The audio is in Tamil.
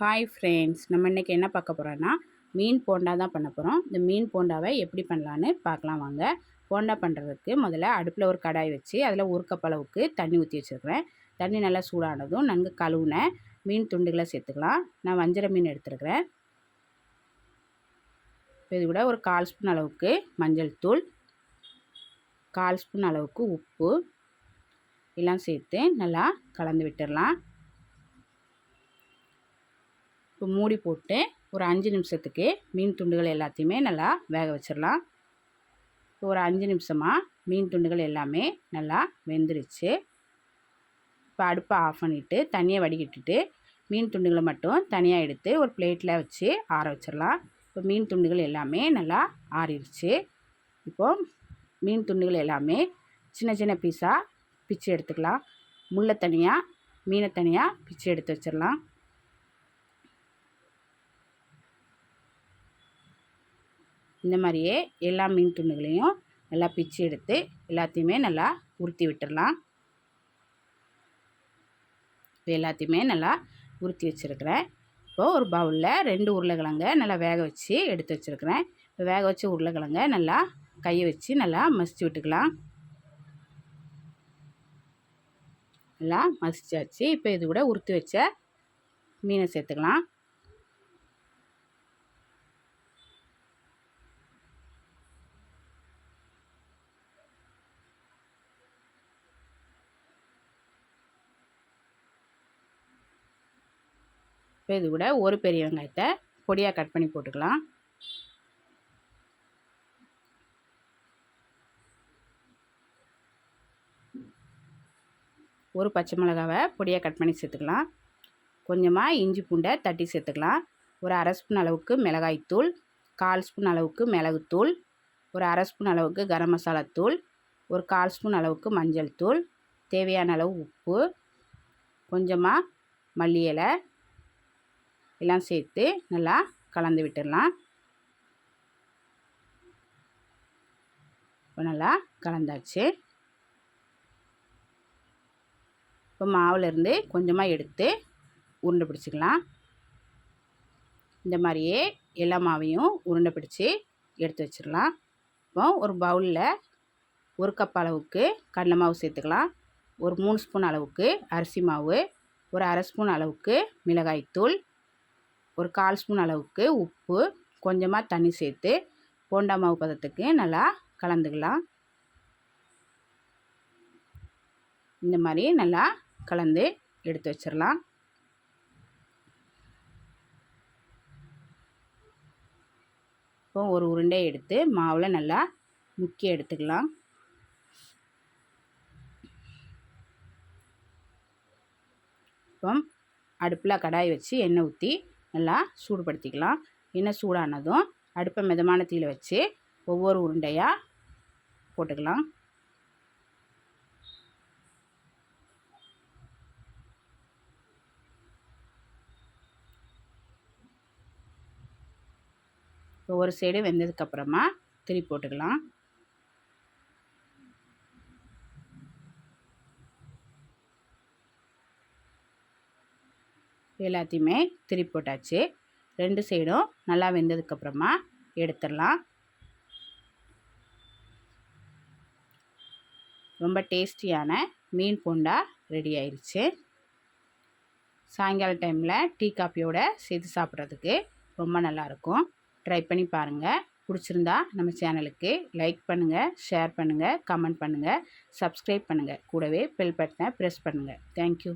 ஹாய் ஃப்ரெண்ட்ஸ் நம்ம இன்றைக்கி என்ன பார்க்க போகிறோன்னா மீன் போண்டா தான் பண்ண போகிறோம் இந்த மீன் போண்டாவை எப்படி பண்ணலான்னு பார்க்கலாம் வாங்க. போண்டா பண்ணுறதுக்கு முதல்ல அடுப்பில் ஒரு கடாய் வச்சு அதில் ஒரு கப் அளவுக்கு தண்ணி ஊற்றி வச்சுருக்கிறேன். தண்ணி நல்லா சூடானதும் நன்கு கழுவுன மீன் துண்டுகளை சேர்த்துக்கலாம். நான் வஞ்சர மீன் எடுத்துருக்கிறேன். இது கூட ஒரு கால் ஸ்பூன் அளவுக்கு மஞ்சள் தூள் கால் ஸ்பூன் அளவுக்கு உப்பு எல்லாம் சேர்த்து நல்லா கலந்து விட்டுடலாம். இப்போ மூடி போட்டு ஒரு அஞ்சு நிமிஷத்துக்கு மீன் துண்டுகள் எல்லாத்தையுமே நல்லா வேக வச்சிடலாம். ஒரு அஞ்சு நிமிஷமாக மீன் துண்டுகள் எல்லாமே நல்லா வெந்துருச்சு. இப்போ அடுப்பை ஆஃப் பண்ணிவிட்டு தண்ணியை வடிகட்டிட்டு மீன் துண்டுகளை மட்டும் தனியாக எடுத்து ஒரு பிளேட்டில் வச்சு ஆற வச்சிடலாம். இப்போ மீன் துண்டுகள் எல்லாமே நல்லா ஆறிடுச்சு. இப்போது மீன் துண்டுகள் எல்லாமே சின்ன சின்ன பீஸாக பிச்சு எடுத்துக்கலாம். முள்ளை தனியாக மீனை தனியாக பிச்சு எடுத்து வச்சிடலாம். இந்த மாதிரியே எல்லா மீன் துண்டுகளையும் நல்லா பிச்சு எடுத்து எல்லாத்தையுமே நல்லா உருத்தி விட்டுடலாம் எல்லாத்தையுமே நல்லா உருத்தி வச்சுருக்கிறேன். இப்போது ஒரு பவுலில் ரெண்டு உருளைக்கிழங்க நல்லா வேக வச்சு எடுத்து வச்சுருக்கிறேன். இப்போ வேக வச்ச உருளைக்கிழங்க நல்லா கையை வச்சு நல்லா மசிச்சு விட்டுக்கலாம். நல்லா மசிச்சாச்சு. இப்போ இது கூட உருத்தி வச்ச மீனை சேர்த்துக்கலாம். இப்போ இது கூட ஒரு பெரிய வெங்காயத்தை பொடியாக கட் பண்ணி போட்டுக்கலாம். ஒரு பச்சை மிளகாவை பொடியாக கட் பண்ணி சேர்த்துக்கலாம். கொஞ்சமாக இஞ்சி பூண்டை தட்டி சேர்த்துக்கலாம். ஒரு அரை ஸ்பூன் அளவுக்கு மிளகாய்த்தூள் கால் ஸ்பூன் அளவுக்கு மிளகுத்தூள் ஒரு அரை ஸ்பூன் அளவுக்கு கரம் மசாலா தூள் ஒரு கால் ஸ்பூன் அளவுக்கு மஞ்சள் தூள் தேவையான அளவு உப்பு கொஞ்சமாக மல்லி இலை எல்லாம் சேர்த்து நல்லா கலந்து விட்டுடலாம். இப்போ நல்லா கலந்தாச்சு. இப்போ மாவுலேருந்து கொஞ்சமாக எடுத்து உருண்டை பிடிச்சிக்கலாம். இந்த மாதிரியே எல்லா மாவையும் உருண்டை பிடிச்சி எடுத்து வச்சிடலாம். இப்போ ஒரு பவுலில் ஒரு கப் அளவுக்கு கடலை மாவு சேர்த்துக்கலாம். ஒரு மூணு ஸ்பூன் அளவுக்கு அரிசி மாவு ஒரு அரை ஸ்பூன் அளவுக்கு மிளகாய்த்தூள் ஒரு கால் ஸ்பூன் அளவுக்கு உப்பு கொஞ்சமாக தண்ணி சேர்த்து போண்டா மாவு பதத்துக்கு நல்லா கலந்துக்கலாம். இந்த மாதிரி நல்லா கலந்து எடுத்து வச்சிடலாம். இப்போ ஒரு உருண்டை எடுத்து மாவில் நல்லா முக்கிய எடுத்துக்கலாம். இப்போ அடுப்பில் கடாய் வச்சு எண்ணெய் ஊற்றி நல்லா சூடுபடுத்திக்கலாம். எண்ணெய் சூடானதும் அடுப்பை மிதமான தீயில் வச்சு ஒவ்வொரு உருண்டையாக போட்டுக்கலாம். ஒவ்வொரு சைடு வெந்ததுக்கப்புறமா திருப்பி போட்டுக்கலாம். எல்லாத்தையுமே திருப்பி போட்டாச்சு. ரெண்டு சைடும் நல்லா வெந்ததுக்கப்புறமா எடுத்துடலாம். ரொம்ப டேஸ்டியான மீன் பூண்டா ரெடி ஆயிடுச்சு சாயங்கால டைமில் டீ காப்பியோட சேர்த்து சாப்பிட்றதுக்கு ரொம்ப நல்லாயிருக்கும். ட்ரை பண்ணி பாருங்கள் பிடிச்சிருந்தா நம்ம சேனலுக்கு லைக் பண்ணுங்கள் ஷேர் பண்ணுங்கள் கமெண்ட் பண்ணுங்கள் சப்ஸ்கிரைப் பண்ணுங்கள் கூடவே பெல் பட்டனை ப்ரெஸ் பண்ணுங்கள் தேங்க்யூ.